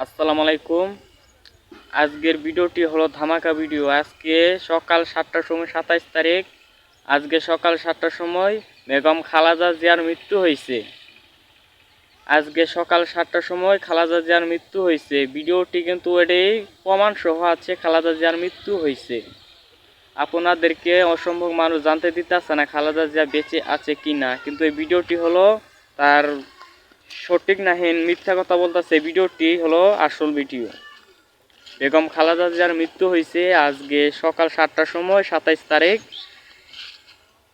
আসসালামু আলাইকুম। আজকের ভিডিওটি হলো ধামাকা ভিডিও। আজকে সকাল সাতটার সময় সাতাইশ তারিখ। আজকে সকাল সাতটার সময় বেগম খালাদা জিয়ার মৃত্যু হয়েছে। আজকে সকাল সাতটার সময় খালাজা জিয়ার মৃত্যু হয়েছে। ভিডিওটি কিন্তু এটাই প্রমাণ সহ আছে, খালাদা জিয়ার মৃত্যু হয়েছে। আপনাদেরকে অসম্ভব মানুষ জানতে দিতে দিতেছে না খালাদা জিয়া বেঁচে আছে কি না কিন্তু এই ভিডিওটি হলো তার সঠিক নাহিন মিথ্যা কথা বলতেছে ভিডিওটি হলো আসল ভিডিও। বেগম খালেদা জিয়ার মৃত্যু হয়েছে আজকে সকাল সাতটার সময়, সাতাইশ তারিখ।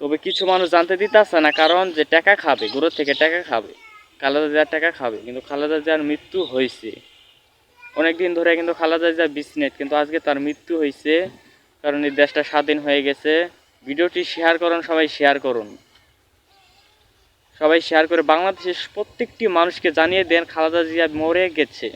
তবে কিছু মানুষ জানতে দিতেছে না কারণ যে টাকা খাবে গুঁড়ো থেকে টাকা খাবে, খালেদা জিয়ার টাকা খাবে, কিন্তু খালেদা জিয়ার মৃত্যু হয়েছে। অনেকদিন ধরে কিন্তু খালেদা জিয়া বিসনেট কিন্তু আজকে তার মৃত্যু হয়েছে, কারণ এই দেশটা স্বাধীন হয়ে গেছে। ভিডিওটি শেয়ার করুন, সবাই শেয়ার করুন। সবাই শেয়ার করে, বাংলাদেশের প্রত্যেকটি মানুষকে জানিয়ে দেন খালেদা জিয়া মরে গেছে।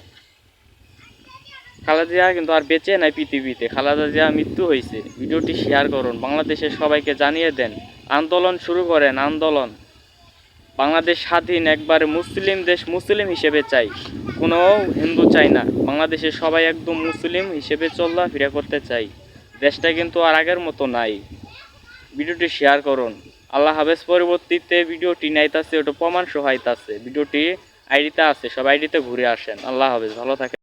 খালেদা জিয়া কিন্তু আর বেঁচে নাই পৃথিবীতে, খালেদা জিয়া মৃত্যু হয়েছে। ভিডিওটি শেয়ার করুন, বাংলাদেশের সবাইকে জানিয়ে দেন। আন্দোলন শুরু করেন, আন্দোলন। বাংলাদেশ স্বাধীন, একবারে মুসলিম দেশ, মুসলিম হিসেবে চাই। কোনো হিন্দু চাই না। বাংলাদেশের সবাই একদম মুসলিম হিসেবে চলাফেরা করতে চাই। দেশটা কিন্তু আর আগের মতো নাই। ভিডিওটি শেয়ার করুন। আল্লাহ হাফেজ পরবর্তীতে ভিডিওটি নাইতাছে, ওটা প্রমাণ সহায়তা আছে ভিডিওটি আইডিতে আছে, সব আইডিতে ঘুরে আসেন। আল্লাহ হাফেজ, ভালো থাকেন।